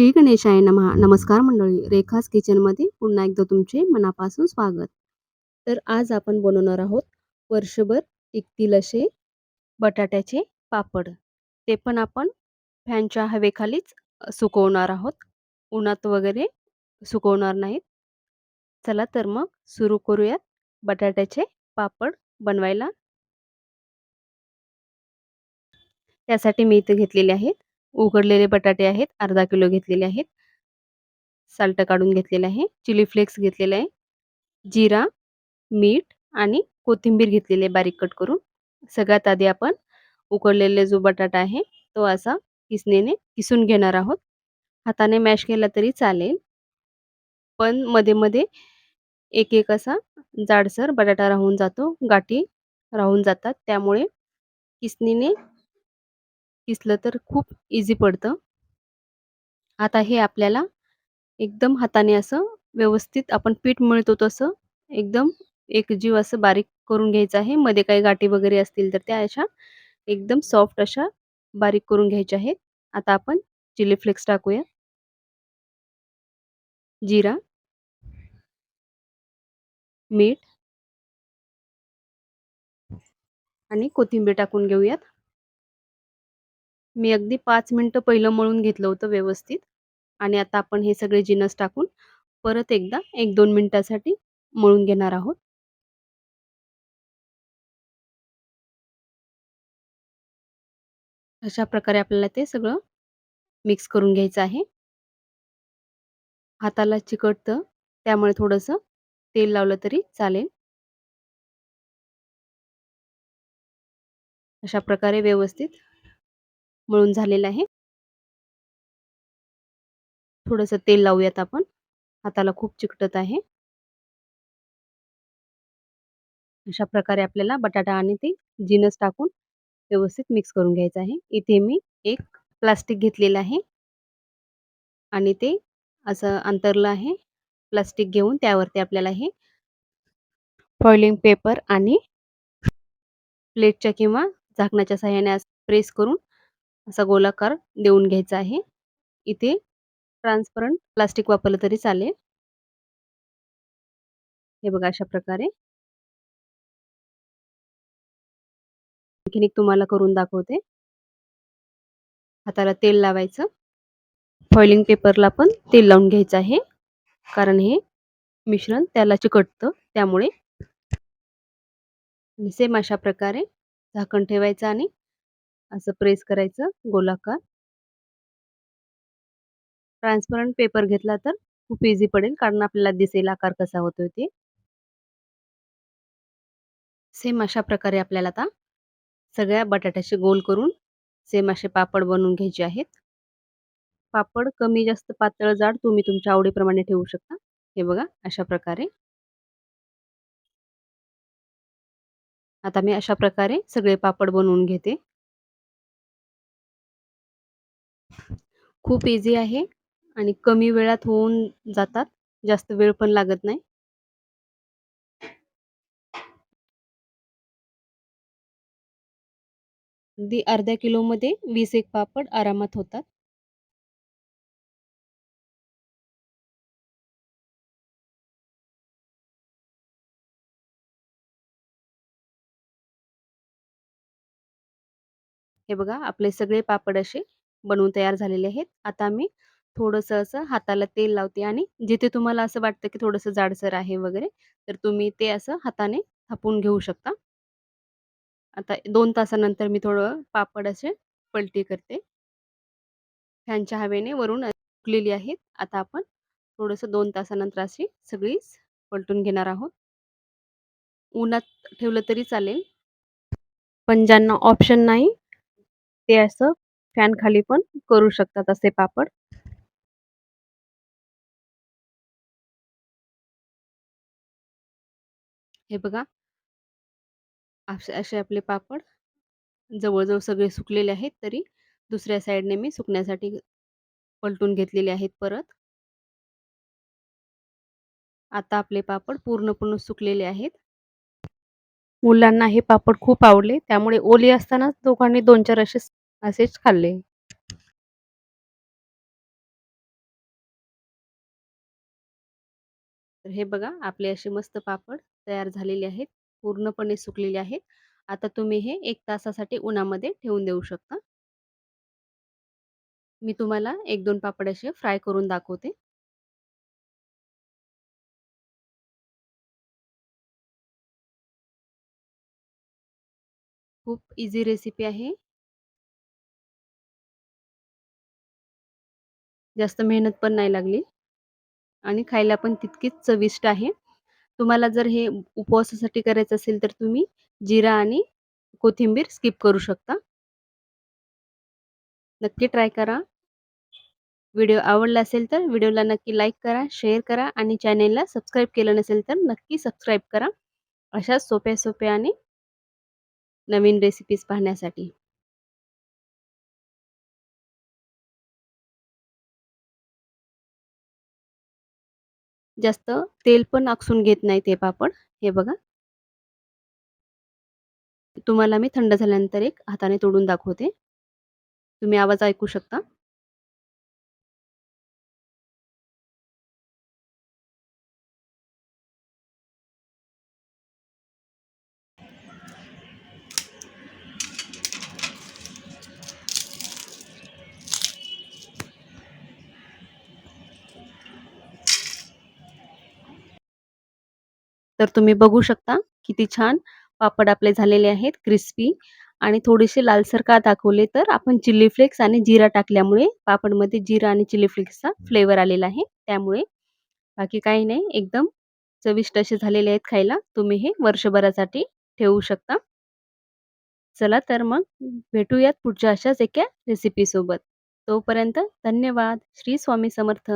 श्री गणेशाय नमहा नमस्कार मंडळी रेखास किचनमध्ये पुन्हा एकदा तुमचे मनापासून स्वागत. तर आज आपण बनवणार आहोत वर्षभर टिकतील असे बटाट्याचे पापड. ते पण आपण फॅनच्या हवेखालीच सुकवणार आहोत. उन्हात वगैरे सुकवणार नाहीत. चला तर मग सुरू करूयात बटाट्याचे पापड बनवायला. त्यासाठी मी इथे घेतलेले आहेत उकडलेले बटाटे आहेत अर्धा किलो घेतलेले आहेत. साल्ट काढून घेतलेले आहे चिली फ्लेक्स घेतलेले आहे जिरा मीठ आणि कोथिंबीर घेतलेली आहे बारीक कट करून. सगळ्यात आधी आपण उकडलेले जो बटाटा आहे तो असा किसणीने किसून घेणार आहोत. हाताने मॅश केला तरी चालेल. पण मध्ये मध्ये एक एक असा जाडसर बटाटा राहून जातो गाठी राहून जातात. त्यामुळे किसणीने किसलं तर खूप इझी पडतं. आता हे आपल्याला एकदम हाताने असं व्यवस्थित आपण पीठ मिळतो तसं एकदम एकजीव असं बारीक करून घ्यायचं आहे. मध्ये काही गाठी वगैरे असतील तर त्या अशा एकदम सॉफ्ट अशा बारीक करून घ्यायच्या आहेत. आता आपण चिली फ्लेक्स टाकूया. जिरा. मीठ. आणि कोथिंबीर टाकून घेऊयात. मी अगदी पाच मिनटं पहिलं मळून घेतलं होतं व्यवस्थित आणि आता आपण हे सगळे जिनस टाकून परत एकदा एक दोन मिनटासाठी मळून घेणार आहोत. अशा प्रकारे आपल्याला ते सगळं मिक्स करून घ्यायचं आहे. हाताला चिकटतं त्यामुळे थोडंसं तेल लावलं तरी चालेल. अशा प्रकारे व्यवस्थित मळून झालेलं आहे. थोडंसं तेल लावूयात आपण. हाताला खूप चिकटत आहे. अशा प्रकारे आपल्याला बटाटा आणि ते जिनस टाकून व्यवस्थित मिक्स करून घ्यायचं आहे. इथे मी एक प्लास्टिक घेतलेलं आहे. आणि ते असं अंतरलं आहे. प्लास्टिक घेऊन त्यावरती आपल्याला हे फॉइलिंग पेपर आणि प्लेटच्या किंवा झाकणाच्या सहाय्याने प्रेस करून असा गोलाकार देऊन घ्यायचा आहे. इथे ट्रान्सपरंट प्लास्टिक वापरलं तरी चालेल. हे बघा अशा प्रकारे. आणखीन एक तुम्हाला करून दाखवते. हाताला तेल लावायचं. फॉइलिंग पेपरला पण तेल लावून घ्यायचं आहे. कारण हे मिश्रण त्याला चिकटतं त्यामुळे. सेम अशा प्रकारे झाकण ठेवायचं आणि असं प्रेस करायचं गोलाकार. ट्रान्सपरंट पेपर घेतला तर खूप इझी पडेल कारण आपल्याला दिसेल आकार कसा होतोय ते. सेम अशा प्रकारे आपल्याला आता सगळ्या बटाट्याचे गोल करून सेम असे पापड बनवून घ्यायचे आहेत. पापड कमी जास्त पातळ जाड तुम्ही तुमच्या आवडीप्रमाणे ठेवू शकता. हे बघा अशा प्रकारे. आता मी अशा प्रकारे सगळे पापड बनवून घेते. खूप इझी आहे आणि कमी वेळात होऊन जातात. जास्त वेळ पण लागत नाही. अगदी अर्ध्या किलोमध्ये वीस एक पापड आरामात होतात. हे बघा आपले सगळे पापड असे बनवून तयार झालेले आहेत. आता मी थोडंसं असं हाताला तेल लावते आणि जिथे तुम्हाला असं वाटतं की थोडंसं जाडसर आहे वगैरे तर तुम्ही ते असं हाताने थापून घेऊ शकता. आता दोन तासानंतर मी थोडं पापड असे पलटी करते. फॅनच्या हवेने वरून उकलेली आहेत. आता आपण थोडंसं दोन तासानंतर अशी सगळीच पलटून घेणार आहोत. उन्हात ठेवलं तरी चालेल. पण ज्यांना ऑप्शन नाही ते असं फॅन खाली पण करू शकतात असे पापड. हे बघा. असे आपले पापड जवळजवळ सगळे सुकलेले आहेत तरी दुसऱ्या साईडने मी सुकण्यासाठी पलटून घेतलेले आहेत परत. आता आपले पापड पूर्ण पूर्ण सुकलेले आहेत. मुलांना हे पापड खूप आवडले. त्यामुळे ओली असतानाच दोघांनी दोन चार असे असेच खाल्ले. तर हे बघा आपले असे मस्त पापड तयार झालेले आहेत. पूर्णपणे सुकलेले आहेत. आता तुम्ही हे एक तासासाठी उन्हामध्ये ठेवून देऊ शकता. मी तुम्हाला 1-2 पापड असे फ्राय करून दाखवते. खूप इझी रेसिपी आहे. जास्त मेहनत पण नाही लागली आणि खायला पण तितकीच चविष्ट आहे. तुम्हाला जर हे उपवासासाठी करायचं असेल तर तुम्ही जिरा आणि कोथिंबीर स्किप करू शकता. नक्की ट्राय करा. व्हिडिओ आवडला असेल तर व्हिडिओला नक्की लाईक करा, शेअर करा आणि चॅनेलला सबस्क्राईब केलं नसेल तर नक्की सबस्क्राईब करा. अशा सोप्या-सोप्या आणि नवीन रेसिपीज पाहण्यासाठी. जास्त तेल पण आकसून घेत नाहीत हे पापड. हे बघा. तुम्हाला मी थंड झाल्यानंतर एक हाताने तोडून दाखवते. तुम्ही आवाज ऐकू शकता. तर तुम्ही बघू शकता किती छान पापड आपले झालेले आहेत क्रिस्पी आणि थोडेसे लालसर का दाखवले तर आपण चिली फ्लेक्स आणि जीरा टाकल्यामुळे पापडमध्ये जीरा आणि चिली फ्लेक्सचा फ्लेवर आलेला आहे त्यामुळे. बाकी काही नाही एकदम चविष्ट असे झालेले आहेत खायला. तुम्ही हे वर्षभरासाठी ठेवू शकता. चला तर मग भेटूयात पुढच्या अशाच एका रेसिपीसोबत. तोपर्यंत धन्यवाद. श्री स्वामी समर्थ.